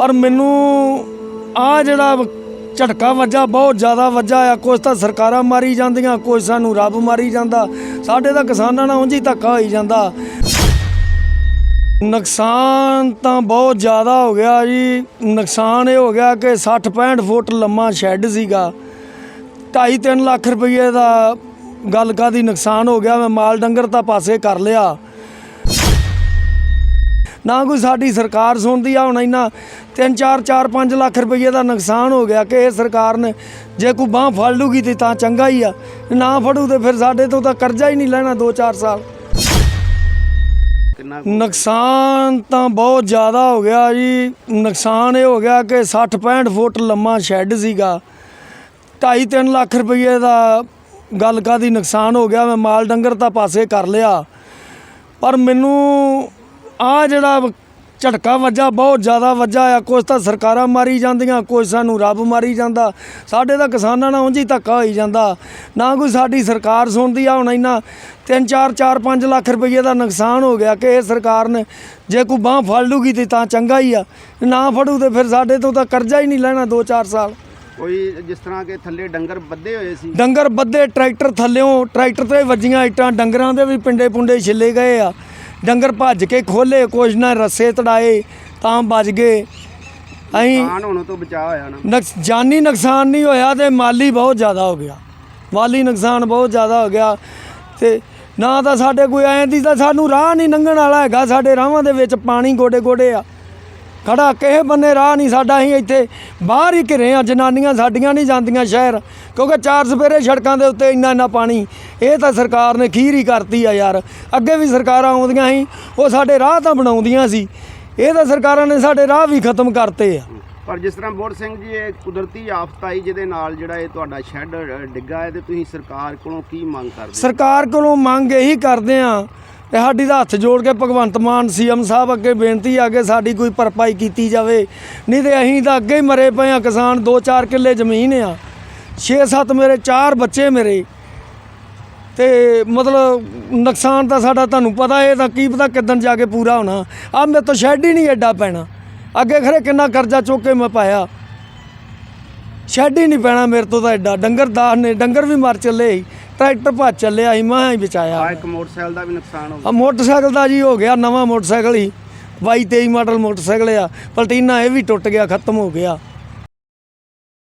ਪਰ ਮੈਨੂੰ ਆ ਜਿਹੜਾ ਝਟਕਾ ਵੱਜਾ ਬਹੁਤ ਜ਼ਿਆਦਾ ਵੱਜਾ ਆ। ਕੁਝ ਤਾਂ ਸਰਕਾਰਾਂ ਮਾਰੀ ਜਾਂਦੀਆਂ ਕੁਝ ਸਾਨੂੰ ਰੱਬ ਮਾਰੀ ਜਾਂਦਾ। ਸਾਡੇ ਤਾਂ ਕਿਸਾਨਾਂ ਨਾਲ ਉਂਝ ਹੀ ਧੱਕਾ ਹੋਈ ਜਾਂਦਾ। ਨੁਕਸਾਨ ਤਾਂ ਬਹੁਤ ਜ਼ਿਆਦਾ ਹੋ ਗਿਆ ਜੀ। ਨੁਕਸਾਨ ਇਹ ਹੋ ਗਿਆ ਕਿ 60 65 ਫੁੱਟ ਲੰਮਾ ਸ਼ੈੱਡ ਸੀਗਾ। 2.5 ਲੱਖ ਰੁਪਏ ਦਾ ਗੱਲ ਕਾਦੀ ਨੁਕਸਾਨ ਹੋ ਗਿਆ। ਮੈਂ ਮਾਲ ਡੰਗਰ ਤਾਂ ਪਾਸੇ ਕਰ ਲਿਆ। ਨਾ ਕੋਈ ਸਾਡੀ ਸਰਕਾਰ ਸੁਣਦੀ ਆ ਹੁਣ ਇੰਨਾ 3 4 4 5 ਲੱਖ ਰੁਪਏ ਦਾ ਨੁਕਸਾਨ ਹੋ ਗਿਆ ਕਿ ਇਹ ਸਰਕਾਰ ਨੇ ਜੇ ਕੋਈ ਬਾਹ ਫੜ ਲੂਗੀ ਤੇ ਤਾਂ ਚੰਗਾ ਹੀ ਆ। ਨਾ ਫੜੂ ਤੇ ਫਿਰ ਸਾਡੇ ਤੋਂ ਤਾਂ ਕਰਜ਼ਾ ਹੀ ਨਹੀਂ ਲੈਣਾ 2-4 ਸਾਲ। ਨੁਕਸਾਨ ਤਾਂ ਬਹੁਤ ਜ਼ਿਆਦਾ ਹੋ ਗਿਆ ਜੀ। ਨੁਕਸਾਨ ਇਹ ਹੋ ਗਿਆ ਕਿ 60 65 ਫੁੱਟ ਲੰਮਾ ਸ਼ੈੱਡ ਸੀਗਾ। 2.5 ਲੱਖ ਰੁਪਏ ਦਾ ਗੱਲ ਕਾਦੀ ਨੁਕਸਾਨ ਹੋ ਗਿਆ ਮੈਂ ਮਾਲ ਡੰਗਰ ਤਾਂ ਪਾਸੇ ਕਰ ਲਿਆ। ਪਰ ਮੈਨੂੰ ਆ ਜਿਹੜਾ ਝਟਕਾ ਵੱਜਾ ਬਹੁਤ ਜ਼ਿਆਦਾ ਵੱਜਾ ਆ। ਕੁਝ ਤਾਂ ਸਰਕਾਰਾਂ ਮਾਰੀ ਜਾਂਦੀਆਂ ਕੁਝ ਸਾਨੂੰ ਰੱਬ ਮਾਰੀ ਜਾਂਦਾ। ਸਾਡੇ ਤਾਂ ਕਿਸਾਨਾਂ ਨਾਲ ਉਂਝ ਹੀ ਧੱਕਾ ਹੋਈ ਜਾਂਦਾ। ਨਾ ਕੋਈ ਸਾਡੀ ਸਰਕਾਰ ਸੁਣਦੀ ਆ ਹੁਣ ਇੰਨਾ 3 4 4 5 ਲੱਖ ਰੁਪਏ ਦਾ ਨੁਕਸਾਨ ਹੋ ਗਿਆ ਕਿ ਇਹ ਸਰਕਾਰ ਨੇ ਜੇ ਕੋਈ ਬਾਹ ਫੜ ਲੂਗੀ ਤੇ ਤਾਂ ਚੰਗਾ ਹੀ ਆ। ਨਾ ਫੜੂ ਤੇ ਫਿਰ ਸਾਡੇ ਤੋਂ ਤਾਂ ਕਰਜ਼ਾ ਹੀ ਨਹੀਂ ਲੈਣਾ 2-4 ਸਾਲ। ਕੋਈ ਜਿਸ ਤਰ੍ਹਾਂ ਕਿ ਥੱਲੇ ਡੰਗਰ ਬੱਧੇ ਹੋਏ ਸੀ। ਡੰਗਰ ਬੱਦੇ ਟਰੈਕਟਰ ਥੱਲਿਓਂ ਟਰੈਕਟਰ ਤੇ ਵੱਜੀਆਂ ਇੱਟਾਂ ਡੰਗਰਾਂ ਦੇ ਵੀ ਪਿੰਡੇ ਪੁੰਡੇ ਛਿੱਲੇ ਗਏ ਆ। ਡੰਗਰ ਭੱਜ ਕੇ ਖੋਲੇ ਕੁਛ ਨਾ ਰੱਸੇ ਤੜਾਏ ਤਾਂ ਬਚ ਗਏ। ਅਸੀਂ ਨੁਕਸਾਨ ਹੋਣ ਤੋਂ ਬਚਾ ਹੋਇਆ ਨਾ। ਨਕਸ ਜਾਨੀ ਨੁਕਸਾਨ ਨਹੀਂ ਹੋਇਆ ਤੇ ਮਾਲੀ ਬਹੁਤ ਜ਼ਿਆਦਾ ਹੋ ਗਿਆ। ਮਾਲੀ ਨੁਕਸਾਨ ਬਹੁਤ ਜ਼ਿਆਦਾ ਹੋ ਗਿਆ ਤੇ ਨਾ ਤਾਂ ਸਾਡੇ ਕੋਈ ਐਂ ਦੀ ਤਾਂ ਸਾਨੂੰ ਰਾਹ ਨਹੀਂ ਲੰਘਣ ਵਾਲਾ ਹੈਗਾ ਸਾਡੇ ਰਾਹਾਂ ਦੇ ਵਿੱਚ ਪਾਣੀ ਗੋਡੇ ਗੋਡੇ ਆ। ਖੜਾ ਕਿਸੇ ਬੰਨੇ ਰਾਹ ਨਹੀਂ ਸਾਡਾ ਅਸੀਂ ਇੱਥੇ ਬਾਹਰ ਹੀ ਘਿਰੇ ਆ ਜਨਾਨੀਆਂ ਸਾਡੀਆਂ ਨਹੀਂ ਜਾਂਦੀਆਂ ਸ਼ਹਿਰ ਕਿਉਂਕਿ ਚਾਰ ਸਪੇਰੇ ਸੜਕਾਂ ਦੇ ਉੱਤੇ ਇੰਨਾ ਇੰਨਾ ਪਾਣੀ ਇਹ ਤਾਂ ਸਰਕਾਰ ਨੇ ਖੀਰ ਹੀ ਕਰਤੀ ਆ ਯਾਰ ਅੱਗੇ ਵੀ ਸਰਕਾਰਾਂ ਆਉਂਦੀਆਂ ਸੀ ਉਹ ਸਾਡੇ ਰਾਹ ਤਾਂ ਬਣਾਉਂਦੀਆਂ ਸੀ ਇਹ ਤਾਂ ਸਰਕਾਰਾਂ ਨੇ ਸਾਡੇ ਰਾਹ ਵੀ ਖਤਮ ਕਰਤੇ ਆ ਪਰ ਜਿਸ ਤਰ੍ਹਾਂ ਬੋੜ ਸਿੰਘ ਜੀ ਇਹ ਕੁਦਰਤੀ ਆਫਤ ਆਈ ਜਿਹਦੇ ਨਾਲ ਜਿਹੜਾ ਇਹ ਤੁਹਾਡਾ ਸ਼ੈੱਡ ਡਿੱਗਾ ਹੈ ਤੇ ਤੁਸੀਂ ਸਰਕਾਰ ਕੋਲੋਂ ਕੀ ਮੰਗ ਕਰਦੇ? ਸਰਕਾਰ ਕੋਲੋਂ ਮੰਗ ਇਹੀ ਕਰਦੇ ਆ ਤੇ ਸਾਡੀ ਦਾ ਹੱਥ ਜੋੜ ਕੇ ਭਗਵੰਤ ਮਾਨ ਸੀਐਮ ਸਾਹਿਬ ਅੱਗੇ ਬੇਨਤੀ ਆ ਕਿ ਸਾਡੀ ਕੋਈ ਭਰਪਾਈ ਕੀਤੀ ਜਾਵੇ। ਨਹੀਂ ਤੇ ਅਸੀਂ ਤਾਂ ਅੱਗੇ ਹੀ ਮਰੇ ਪਏ ਆ ਕਿਸਾਨ 2-4 ਕਿੱਲੇ ਜ਼ਮੀਨ ਆ। 6-7 ਮੇਰੇ 4 ਬੱਚੇ ਮੇਰੇ। ਤੇ ਮਤਲਬ ਨੁਕਸਾਨ ਤਾਂ ਸਾਡਾ ਤੁਹਾਨੂੰ ਪਤਾ, ਇਹ ਤਾਂ ਕੀ ਪਤਾ ਕਿਦਨ ਜਾ ਕੇ ਪੂਰਾ ਹੋਣਾ। ਆ ਮੇਰੇ ਤੋਂ ਸ਼ੈੱਡ ਹੀ ਨਹੀਂ ਐਡਾ ਪੈਣਾ। ਅੱਗੇ ਖਰੇ ਕਿੰਨਾ ਕਰਜ਼ਾ ਚੁੱਕ ਕੇ ਮੈਂ ਪਾਇਆ। ਸ਼ੈੱਡ ਹੀ ਨਹੀਂ ਪੈਣਾ ਮੇਰੇ ਤੋਂ ਤਾਂ ਐਡਾ। ਡੰਗਰ ਦਾਰ ਨੇ, ਡੰਗਰ ਵੀ ਮਰ ਚੱਲੇ ਸੀ। ਟਰੈਕਟਰ ਭੱਜ ਚੱਲਿਆ ਸੀ ਮੈਂ ਹੀ ਬਚਾਇਆ। ਆ ਇੱਕ ਮੋਟਰਸਾਈਕਲ ਦਾ ਵੀ ਨੁਕਸਾਨ ਹੋ ਗਿਆ ਆ ਮੋਟਰਸਾਈਕਲ ਦਾ ਜੀ ਹੋ ਗਿਆ ਨਵਾਂ ਮੋਟਰਸਾਈਕਲ ਹੀ 22 23 ਮਾਡਲ ਮੋਟਰਸਾਈਕਲ ਆ ਪਲਟੀਨਾ ਇਹ ਵੀ ਟੁੱਟ ਗਿਆ ਖਤਮ ਹੋ ਗਿਆ।